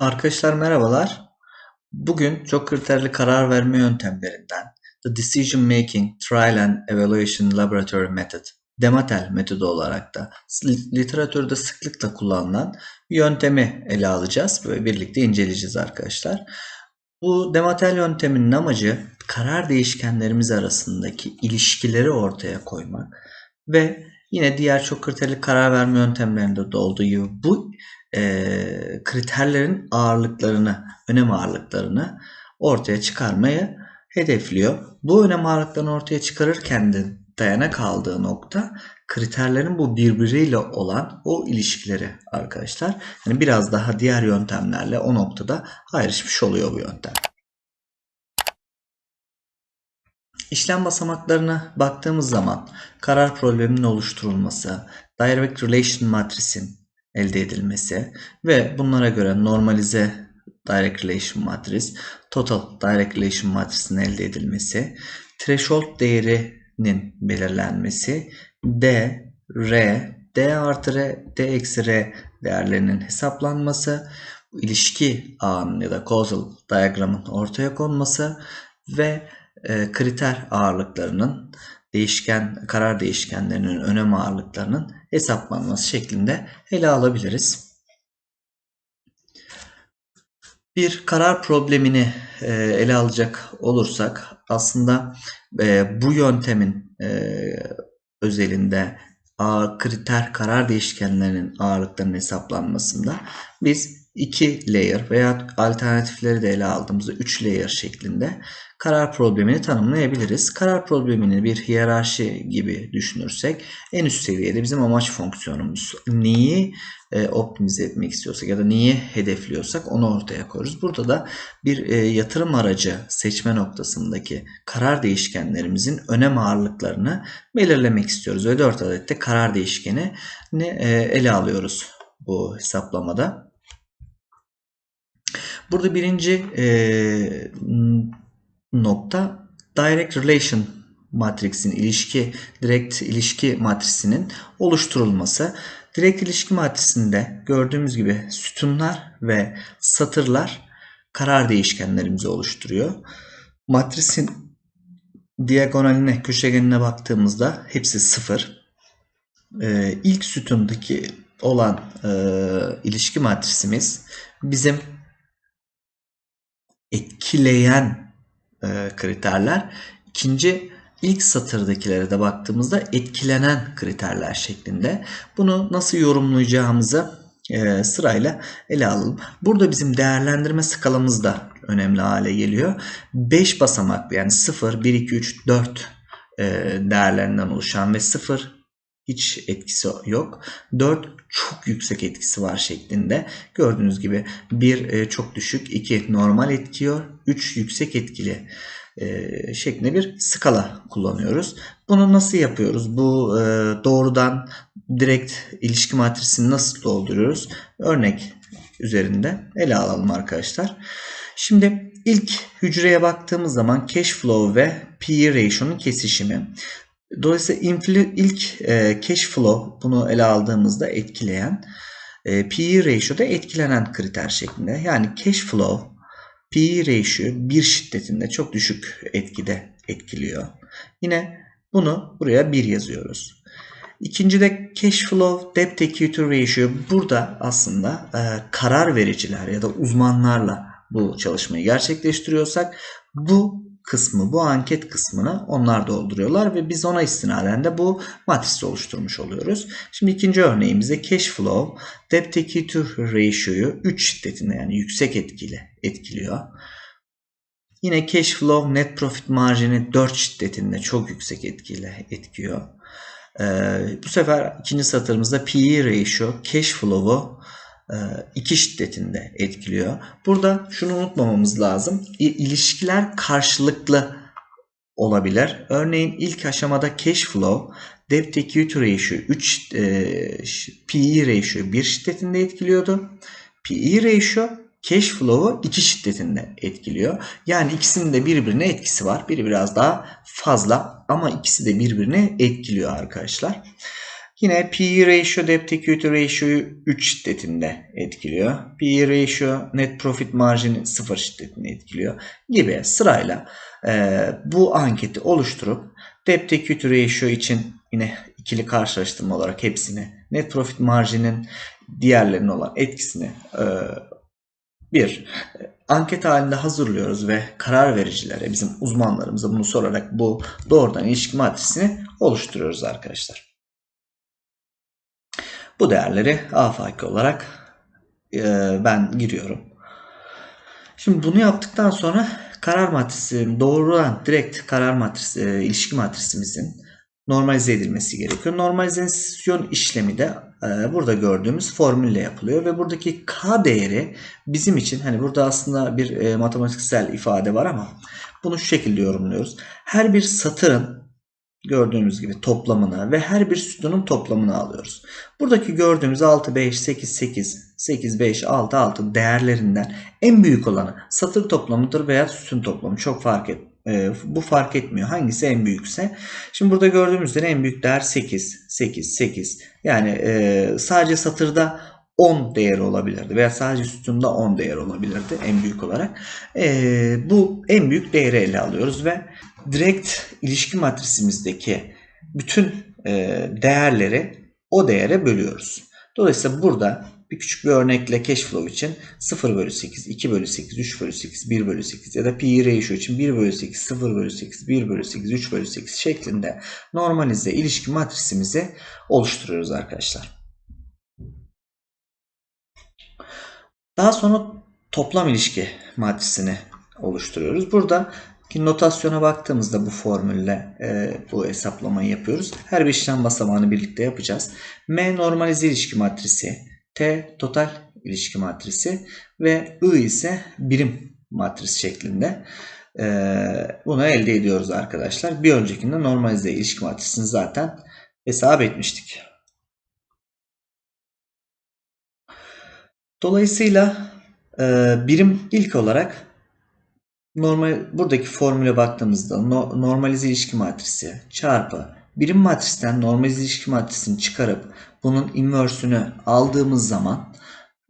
Arkadaşlar merhabalar. Bugün çok kriterli karar verme yöntemlerinden The Decision Making Trial and Evaluation Laboratory Method, DEMATEL metodu olarak da literatürde sıklıkla kullanılan bir yöntemi ele alacağız ve birlikte inceleyeceğiz arkadaşlar. Bu DEMATEL yönteminin amacı karar değişkenlerimiz arasındaki ilişkileri ortaya koymak ve yine diğer çok kriterli karar verme yöntemlerinde de olduğu gibi bu e, kriterlerin ağırlıklarını, önem ağırlıklarını ortaya çıkarmayı hedefliyor. Bu önem ağırlıklarını ortaya çıkarırken de dayanak aldığı nokta kriterlerin bu birbiriyle olan o ilişkileri arkadaşlar. Yani biraz daha diğer yöntemlerle o noktada ayrışmış oluyor bu yöntem. İşlem basamaklarına baktığımız zaman karar probleminin oluşturulması, direct relation matrisin elde edilmesi ve bunlara göre normalize direct relation matris, total direct relation matrisinin elde edilmesi, threshold değerinin belirlenmesi, D, R, D artı R, D eksi R değerlerinin hesaplanması, ilişki ağının ya da causal diagramın ortaya konması ve e, kriter ağırlıklarının değişken karar değişkenlerinin önem ağırlıklarının hesaplanması şeklinde ele alabiliriz. Bir karar problemini e, ele alacak olursak aslında e, bu yöntemin e, özelinde kriter karar değişkenlerinin ağırlıklarının hesaplanmasında biz iki layer veya alternatifleri de ele aldığımızda 3 layer şeklinde karar problemini tanımlayabiliriz. Karar problemini bir hiyerarşi gibi düşünürsek en üst seviyede bizim amaç fonksiyonumuz. Neyi e, optimize etmek istiyorsak ya da neyi hedefliyorsak onu ortaya koyuyoruz. Burada da bir e, yatırım aracı seçme noktasındaki karar değişkenlerimizin önem ağırlıklarını belirlemek istiyoruz. Ve 4 adet de karar değişkeni e, ele alıyoruz bu hesaplamada. Burada birinci e, nokta direct relation matrixin ilişki direkt ilişki matrisinin oluşturulması. Direkt ilişki matrisinde gördüğümüz gibi sütunlar ve satırlar karar değişkenlerimizi oluşturuyor. Matrisin diagonaline, köşegenine baktığımızda hepsi sıfır. Ee, ilk sütundaki olan e, ilişki matrisimiz bizim etkileyen e, kriterler. İkinci ilk satırdakilere de baktığımızda etkilenen kriterler şeklinde. Bunu nasıl yorumlayacağımızı e, sırayla ele alalım. Burada bizim değerlendirme skalamız da önemli hale geliyor. 5 basamaklı yani 0, 1, 2, 3, 4 e, değerlerinden oluşan ve 0 hiç etkisi yok. 4 çok yüksek etkisi var şeklinde. Gördüğünüz gibi 1 e, çok düşük, 2 normal etkiyor, 3 yüksek etkili e, şeklinde bir skala kullanıyoruz. Bunu nasıl yapıyoruz? Bu e, doğrudan direkt ilişki matrisini nasıl dolduruyoruz? Örnek üzerinde ele alalım arkadaşlar. Şimdi ilk hücreye baktığımız zaman cash flow ve PE ratio'nun kesişimi. Dolayısıyla ilk e, cash flow bunu ele aldığımızda etkileyen e, PE ratio da etkilenen kriter şeklinde. Yani cash flow PE ratio bir şiddetinde çok düşük etkide etkiliyor. Yine bunu buraya 1 yazıyoruz. İkinci de cash flow debt equity ratio burada aslında e, karar vericiler ya da uzmanlarla bu çalışmayı gerçekleştiriyorsak bu kısmı, bu anket kısmını onlar dolduruyorlar ve biz ona istinaden de bu matrisi oluşturmuş oluyoruz. Şimdi ikinci örneğimizde cash flow debt equity ratio'yu 3 şiddetinde yani yüksek etkili etkiliyor. Yine cash flow net profit marjini 4 şiddetinde çok yüksek etkiyle etkiliyor. Ee, bu sefer ikinci satırımızda PE ratio cash flow'u e, iki şiddetinde etkiliyor. Burada şunu unutmamamız lazım. İlişkiler karşılıklı olabilir. Örneğin ilk aşamada cash flow debt equity ratio 3 e, PE ratio 1 şiddetinde etkiliyordu. PE ratio cash flow'u 2 şiddetinde etkiliyor. Yani ikisinin de birbirine etkisi var. Biri biraz daha fazla ama ikisi de birbirine etkiliyor arkadaşlar. Yine PE ratio debt equity ratio'yu 3 şiddetinde etkiliyor. PE ratio net profit marjini 0 şiddetinde etkiliyor gibi sırayla e, bu anketi oluşturup debt equity ratio için yine ikili karşılaştırma olarak hepsini net profit marjinin diğerlerine olan etkisini e, bir anket halinde hazırlıyoruz ve karar vericilere bizim uzmanlarımıza bunu sorarak bu doğrudan ilişki matrisini oluşturuyoruz arkadaşlar. Bu değerleri afaki olarak e, ben giriyorum. Şimdi bunu yaptıktan sonra karar matrisi doğrudan direkt karar matrisi e, ilişki matrisimizin normalize edilmesi gerekiyor. Normalizasyon işlemi de e, burada gördüğümüz formülle yapılıyor ve buradaki k değeri bizim için hani burada aslında bir e, matematiksel ifade var ama bunu şu şekilde yorumluyoruz. Her bir satırın gördüğümüz gibi toplamını ve her bir sütunun toplamını alıyoruz. Buradaki gördüğümüz 6, 5, 8, 8, 8, 5, 6, 6 değerlerinden en büyük olanı satır toplamıdır veya sütun toplamı çok fark et. E, bu fark etmiyor. Hangisi en büyükse. Şimdi burada gördüğümüz üzere en büyük değer 8, 8, 8. Yani e, sadece satırda 10 değeri olabilirdi veya sadece sütunda 10 değer olabilirdi en büyük olarak. E, bu en büyük değeri ele alıyoruz ve direkt ilişki matrisimizdeki bütün e, değerleri o değere bölüyoruz. Dolayısıyla burada bir küçük bir örnekle cash flow için 0 bölü 8, 2 bölü 8, 3 bölü 8, 1 bölü 8 ya da PE ratio için 1 bölü 8, 0 bölü 8, 1 bölü 8, 3 bölü 8 şeklinde normalize ilişki matrisimizi oluşturuyoruz arkadaşlar. Daha sonra toplam ilişki matrisini oluşturuyoruz. Burada ki notasyona baktığımızda bu formülle e, bu hesaplamayı yapıyoruz. Her bir işlem basamağını birlikte yapacağız. M normalize ilişki matrisi, T total ilişki matrisi ve I ise birim matris şeklinde e, bunu elde ediyoruz arkadaşlar. Bir öncekinde normalize ilişki matrisini zaten hesap etmiştik. Dolayısıyla e, birim ilk olarak normal buradaki formüle baktığımızda no, normalize ilişki matrisi çarpı birim matristen normalize ilişki matrisini çıkarıp bunun inversünü aldığımız zaman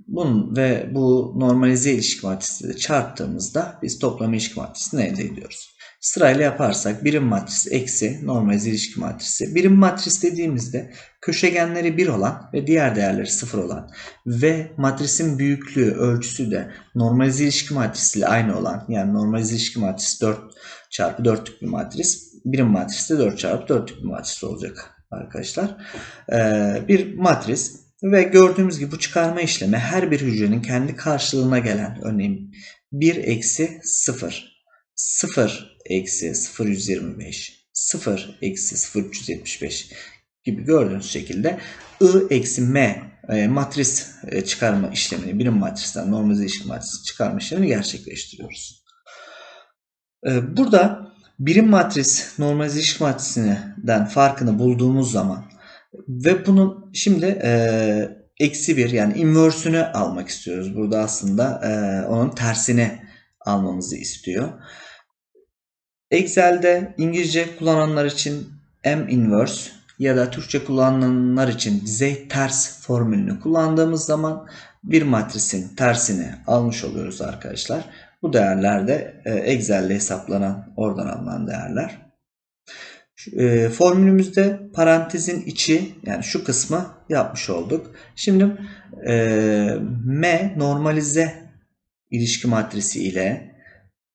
bunun ve bu normalize ilişki matrisiyle çarptığımızda biz toplam ilişki matrisini elde ediyoruz. Sırayla yaparsak birim matris eksi normalize ilişki matrisi. Birim matris dediğimizde köşegenleri 1 olan ve diğer değerleri 0 olan ve matrisin büyüklüğü ölçüsü de normalize ilişki matrisiyle aynı olan yani normalize ilişki matrisi 4 çarpı 4'lük bir matris. Birim matris de 4 çarpı 4'lük bir matris olacak arkadaşlar. Ee, bir matris ve gördüğümüz gibi bu çıkarma işlemi her bir hücrenin kendi karşılığına gelen örneğin 1 eksi 0 0 eksi 0,125 0 eksi 0,375 gibi gördüğünüz şekilde I eksi M e, matris e, çıkarma işlemini birim matristen normalize ilişki matrisi çıkarma işlemini gerçekleştiriyoruz. E, burada birim matris normalize ilişki matrisinden farkını bulduğumuz zaman ve bunun şimdi e, eksi bir yani inversünü almak istiyoruz. Burada aslında e, onun tersini almamızı istiyor. Excel'de İngilizce kullananlar için M inverse ya da Türkçe kullananlar için dizey ters formülünü kullandığımız zaman bir matrisin tersini almış oluyoruz arkadaşlar. Bu değerler de e, Excel'de hesaplanan oradan alınan değerler. E, formülümüzde parantezin içi yani şu kısmı yapmış olduk. Şimdi e, M normalize ilişki matrisi ile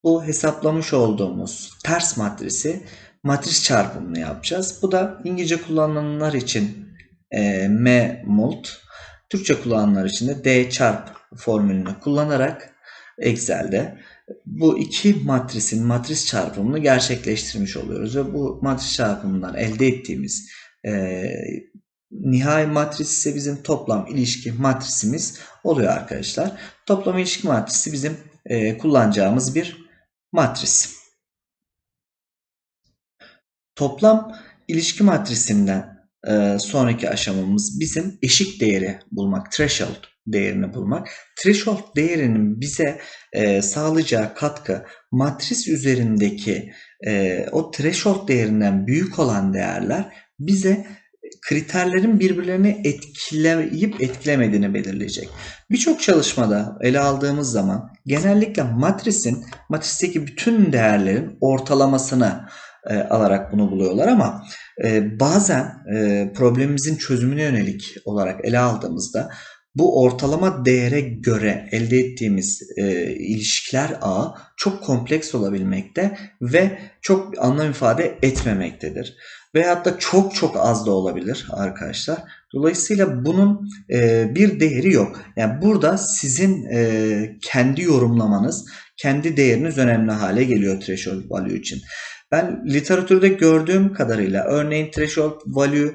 bu hesaplamış olduğumuz ters matrisi matris çarpımını yapacağız. Bu da İngilizce kullananlar için e, M mult, Türkçe kullananlar için de D çarp formülünü kullanarak Excel'de bu iki matrisin matris çarpımını gerçekleştirmiş oluyoruz ve bu matris çarpımından elde ettiğimiz e, nihai matris ise bizim toplam ilişki matrisimiz oluyor arkadaşlar. Toplam ilişki matrisi bizim e, kullanacağımız bir matris. Toplam ilişki matrisinden e, sonraki aşamamız bizim eşik değeri bulmak, threshold değerini bulmak. Threshold değerinin bize e, sağlayacağı katkı matris üzerindeki e, o threshold değerinden büyük olan değerler bize kriterlerin birbirlerini etkileyip etkilemediğini belirleyecek. Birçok çalışmada ele aldığımız zaman genellikle matrisin, matristeki bütün değerlerin ortalamasını e, alarak bunu buluyorlar ama e, bazen e, problemimizin çözümüne yönelik olarak ele aldığımızda bu ortalama değere göre elde ettiğimiz e, ilişkiler ağı çok kompleks olabilmekte ve çok anlam ifade etmemektedir. Veyahut da çok çok az da olabilir arkadaşlar. Dolayısıyla bunun e, bir değeri yok. Yani burada sizin e, kendi yorumlamanız, kendi değeriniz önemli hale geliyor threshold value için. Ben literatürde gördüğüm kadarıyla örneğin threshold value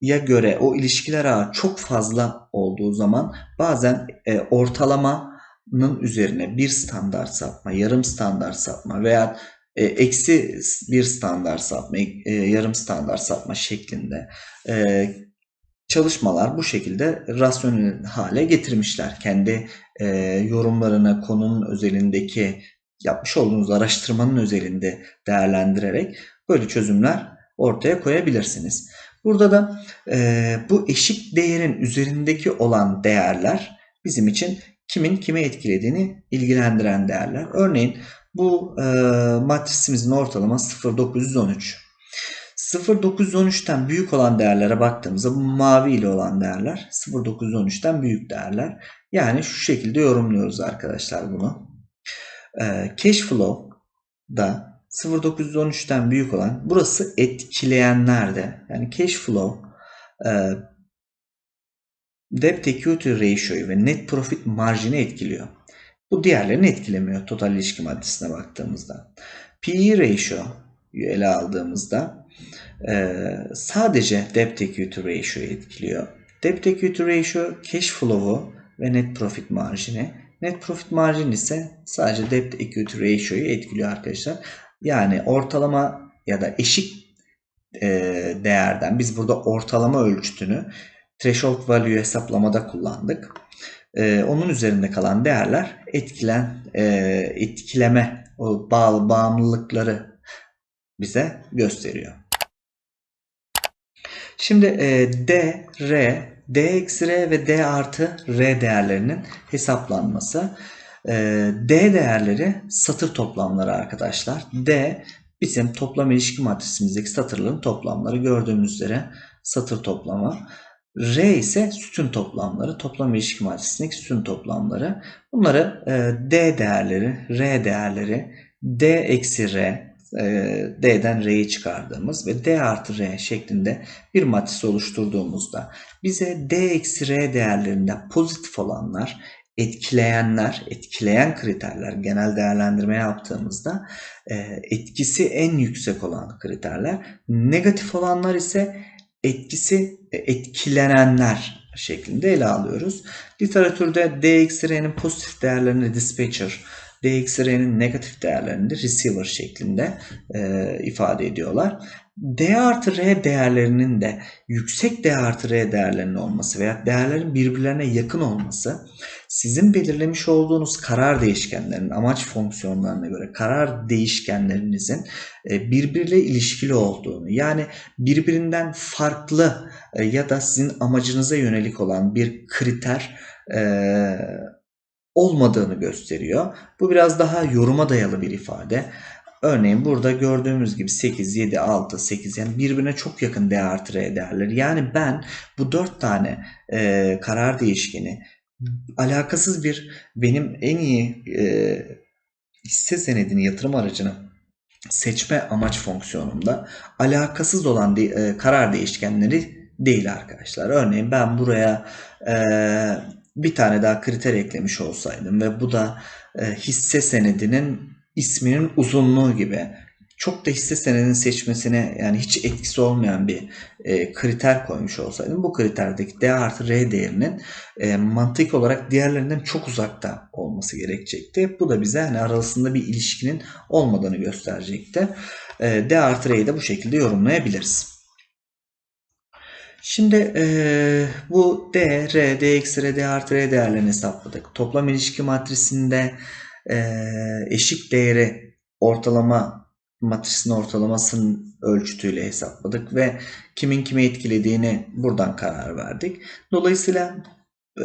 ya göre o ilişkiler ağı çok fazla olduğu zaman bazen e, ortalamanın üzerine bir standart sapma, yarım standart sapma veya e, eksi bir standart sapma, e, yarım standart sapma şeklinde e, çalışmalar bu şekilde rasyonel hale getirmişler. Kendi e, yorumlarını konunun özelindeki yapmış olduğunuz araştırmanın özelinde değerlendirerek böyle çözümler ortaya koyabilirsiniz. Burada da e, bu eşik değerin üzerindeki olan değerler bizim için kimin kime etkilediğini ilgilendiren değerler. Örneğin bu e, matrisimizin ortalaması 0.913. 0.913'ten büyük olan değerlere baktığımızda bu mavi ile olan değerler 0.913'ten büyük değerler. Yani şu şekilde yorumluyoruz arkadaşlar bunu. E, cash flow da 0.913'ten büyük olan burası etkileyenlerde yani cash flow e, debt equity ratio'yu ve net profit marjini etkiliyor. Bu diğerlerini etkilemiyor total ilişki maddesine baktığımızda. PE ratio'yu ele aldığımızda e, sadece debt equity ratio'yu etkiliyor. Debt equity ratio cash flow'u ve net profit marjini. Net profit marjin ise sadece debt equity ratio'yu etkiliyor arkadaşlar. Yani ortalama ya da eşik e, değerden biz burada ortalama ölçütünü threshold value hesaplamada kullandık. E, onun üzerinde kalan değerler etkilen e, etkileme o bağlı bağımlılıkları bize gösteriyor. Şimdi e, D, R, D eksi R ve D artı R değerlerinin hesaplanması. Ee, D değerleri satır toplamları arkadaşlar. D bizim toplam ilişki matrisimizdeki satırların toplamları gördüğümüz üzere satır toplamı. R ise sütun toplamları, toplam ilişki matrisindeki sütun toplamları. Bunları e, D değerleri, R değerleri, D eksi R, e, D'den R'yi çıkardığımız ve D artı R şeklinde bir matris oluşturduğumuzda bize D eksi R değerlerinde pozitif olanlar etkileyenler, etkileyen kriterler genel değerlendirme yaptığımızda e, etkisi en yüksek olan kriterler. Negatif olanlar ise etkisi e, etkilenenler şeklinde ele alıyoruz. Literatürde DXR'nin pozitif değerlerini dispatcher, DXR'nin negatif değerlerini de receiver şeklinde e, ifade ediyorlar. D artı R değerlerinin de yüksek D artı R değerlerinin olması veya değerlerin birbirlerine yakın olması sizin belirlemiş olduğunuz karar değişkenlerinin amaç fonksiyonlarına göre karar değişkenlerinizin e, birbiriyle ilişkili olduğunu yani birbirinden farklı e, ya da sizin amacınıza yönelik olan bir kriter e, olmadığını gösteriyor. Bu biraz daha yoruma dayalı bir ifade. Örneğin burada gördüğümüz gibi 8, 7, 6, 8 yani birbirine çok yakın D artı R. Yani ben bu 4 tane e, karar değişkeni alakasız bir benim en iyi e, hisse senedini yatırım aracını seçme amaç fonksiyonumda alakasız olan de, e, karar değişkenleri değil arkadaşlar. Örneğin ben buraya e, bir tane daha kriter eklemiş olsaydım ve bu da e, hisse senedinin isminin uzunluğu gibi çok da hisse senedinin seçmesine yani hiç etkisi olmayan bir e, kriter koymuş olsaydım bu kriterdeki D artı R değerinin e, mantık olarak diğerlerinden çok uzakta olması gerekecekti. Bu da bize hani arasında bir ilişkinin olmadığını gösterecekti. E, D artı R'yi de bu şekilde yorumlayabiliriz. Şimdi e, bu D, R, D eksi R, D artı R değerlerini hesapladık. Toplam ilişki matrisinde e, eşik değeri ortalama matrisinin ortalamasının ölçütüyle hesapladık ve kimin kimi etkilediğini buradan karar verdik. Dolayısıyla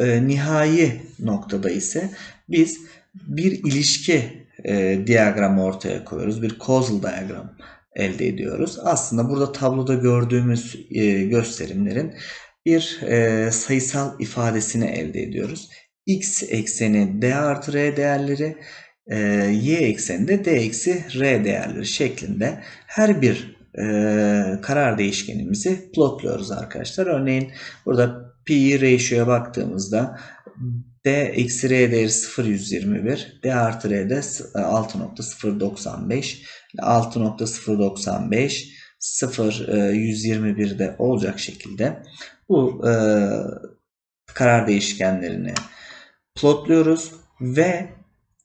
e, nihai noktada ise biz bir ilişki e, diyagramı ortaya koyuyoruz. Bir causal diagram elde ediyoruz. Aslında burada tabloda gördüğümüz e, gösterimlerin bir e, sayısal ifadesini elde ediyoruz. X ekseni D artı R değerleri, e, Y ekseni de D eksi R değerleri şeklinde her bir karar değişkenimizi plotluyoruz arkadaşlar. Örneğin burada P ratio'ya baktığımızda D eksi R değeri 0.121, D artı R de 6.095, 6.095, 0.121'de olacak şekilde bu e, karar değişkenlerini plotluyoruz ve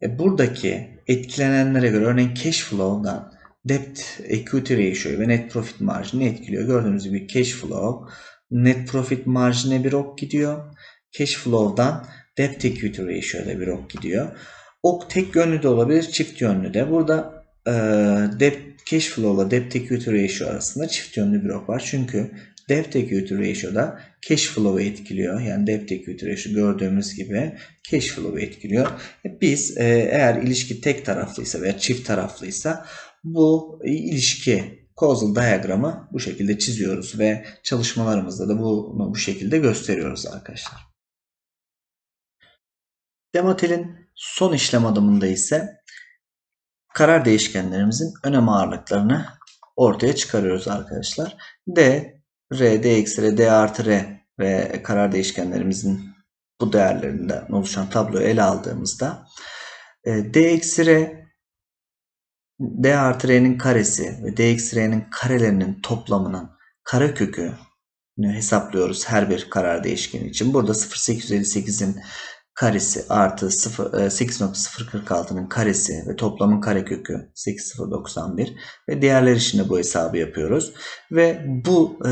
e, buradaki etkilenenlere göre örneğin cash flow'dan debt equity ratio ve net profit marjini etkiliyor. Gördüğünüz gibi cash flow net profit marjine bir ok gidiyor. Cash flow'dan debt equity ratio'da bir ok gidiyor. Ok tek yönlü de olabilir, çift yönlü de. Burada e, debt cash flow ile debt equity ratio arasında çift yönlü bir ok var. Çünkü debt equity ratio'da cash flow'u etkiliyor. Yani debt equity ratio gördüğümüz gibi cash flow'u etkiliyor. Biz e, eğer ilişki tek taraflıysa veya çift taraflıysa bu ilişki causal diyagramı bu şekilde çiziyoruz ve çalışmalarımızda da bunu bu şekilde gösteriyoruz arkadaşlar. Demotel'in son işlem adımında ise karar değişkenlerimizin önem ağırlıklarını ortaya çıkarıyoruz arkadaşlar. D, R, D eksi R, D artı R ve karar değişkenlerimizin bu değerlerinden oluşan tabloyu ele aldığımızda e, D eksi R D artı R'nin karesi ve D eksi R'nin karelerinin toplamının karekökü hesaplıyoruz her bir karar değişkeni için. Burada 0.858'in karesi artı 8.046'nın e, karesi ve toplamın karekökü 8.091 ve diğerler için bu hesabı yapıyoruz. Ve bu e,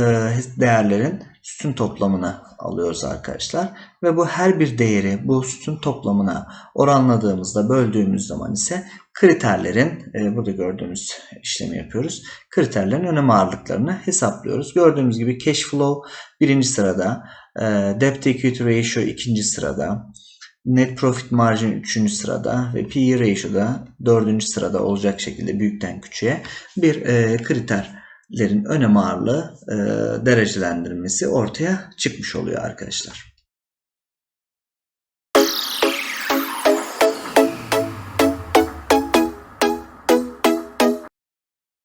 değerlerin sütun toplamını alıyoruz arkadaşlar. Ve bu her bir değeri bu sütun toplamına oranladığımızda böldüğümüz zaman ise kriterlerin e, burada gördüğümüz işlemi yapıyoruz. Kriterlerin önem ağırlıklarını hesaplıyoruz. Gördüğümüz gibi cash flow birinci sırada, debt equity ratio ikinci sırada, Net Profit Margin 3. sırada ve PE Ratio da 4. sırada olacak şekilde büyükten küçüğe bir e, kriterlerin önem ağırlığı e, derecelendirmesi ortaya çıkmış oluyor arkadaşlar.